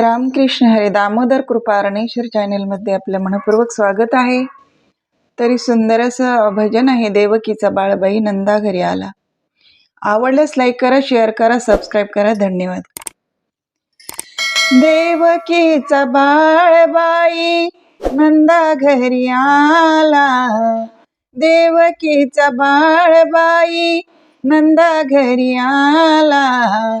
रामकृष्ण हरे. दामोदर कृपा रणेश्वर चॅनेलमध्ये आपलं मनपूर्वक स्वागत आहे. तरी सुंदर असं भजन आहे. देवकीचा बाळबाई नंदा घरी आला. आवडल्यास लाईक करा शेअर करा सबस्क्राईब करा. धन्यवाद. देवकीचा बाळबाई नंदा घरी आला. देवकीचा बाळबाई नंदा घरी आला.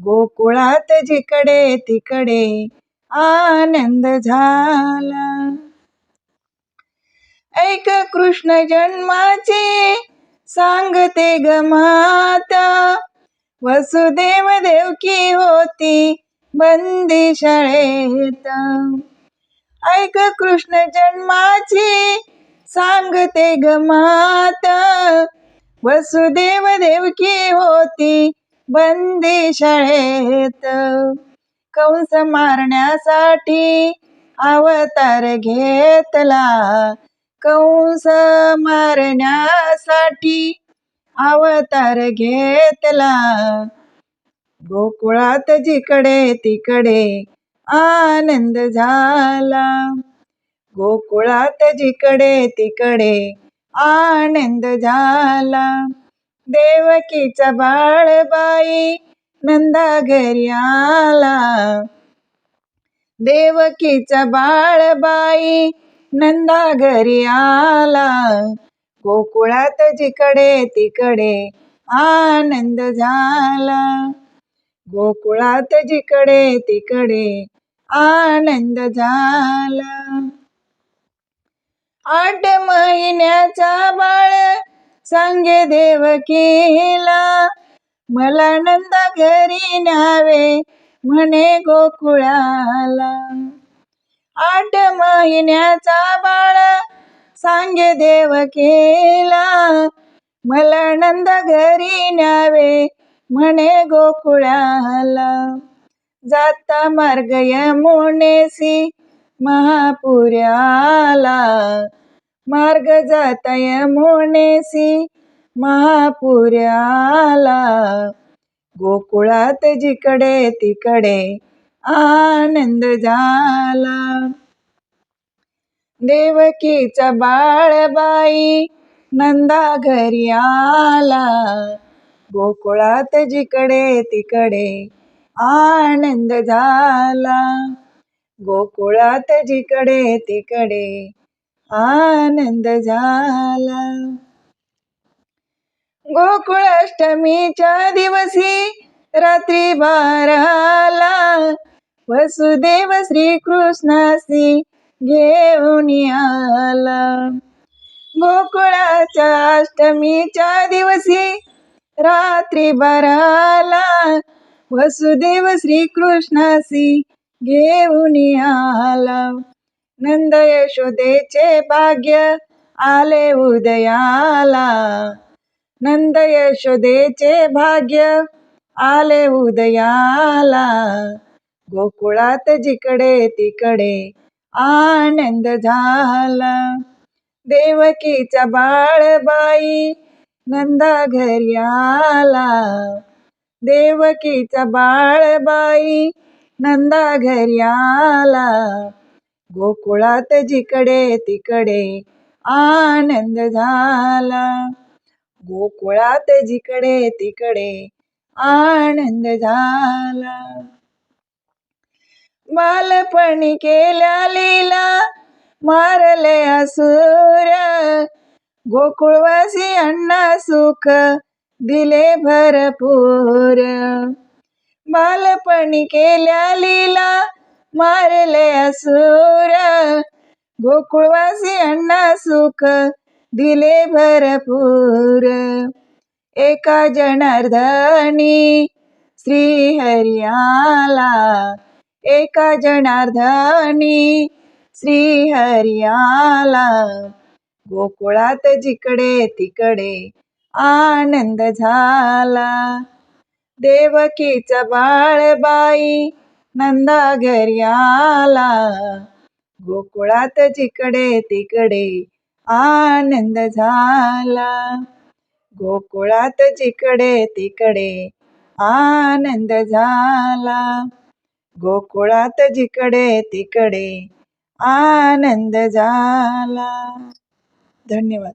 गोकुळात जिकडे तिकडे आनंद झाला. ऐक कृष्ण जन्माचे सांगते ग माता वसुदेव देवकी होती बंदी शाळेत. ऐक कृष्ण जन्माची सांगते ग माता वसुदेव देवकी होती बंदी शाळेत. कंस मारण्यासाठी अवतार घेतला. कंस मारण्यासाठी अवतार घेतला. गोकुळात जिकडे तिकडे आनंद झाला. गोकुळात जिकडे तिकडे आनंद झाला. देवकीचा बाळबाई नंदा घरी आला. देवकीचा बाळबाई नंदा घरी आला. गोकुळात जिकडे तिकडे आनंद झाला. गोकुळात जिकडे तिकडे आनंद झाला. आठ महिन्याचा बाळ सांगे देवकीला मला नंदा घरी न्यावे म्हणे गोकुळाला. आठ महिन्याचा बाळ सांगे देवकीला मला नंदा घरी न्यावे म्हणे गोकुळाला. जाता मार्ग यमुनेसी महापुर्याला मार्ग जाता मोनेसी महापुर्याला गोकुळात जिकडे तिकडे आनंद झाला. देवकीचा बाळबाई नंदा घरी आला. गोकुळात जिकडे तिकडे आनंद झाला. गोकुळात जिकडे तिकडे आनंद झाला गोकुळाष्टमीच्या दिवशी रात्री बाराला वसुदेव श्रीकृष्णासी घेऊन आला गोकुळाच्या अष्टमीच्या दिवशी रात्री बाराला वसुदेव श्रीकृष्णासी घेऊन आला नंद यशोदेचे भाग्य आले उदयाला. नंद यशोदेचे भाग्य आले उदयाला. गोकुळात जिकडे तिकडे आनंद झाला. देवकीचा बाळबाई नंदा घरी आला. देवकीचा बाळबाई नंदा घरी आला. गोकुळात जिकडे तिकडे आनंद झाला. गोकुळात जिकडे तिकडे आनंद झाला. बालपणी केल्या लीला मारले असुर. गोकुळवासी अण्णा सुख दिले भरपूर. बालपणी केल्या लीला मारले असुर. गोकुळवासी अण्णा सुख दिले भरपूर. एका जनार्दनी श्री हरियाला एका जनार्दनी श्री हरियाला गोकुळात जिकडे तिकडे आनंद झाला. देवकीचा बाळबाई नंदा घरी आला गोकुळात जिकडे तिकडे आनंद झाला. गोकुळात जिकडे तिकडे आनंद झाला. गोकुळात जिकडे तिकडे आनंद झाला. धन्यवाद.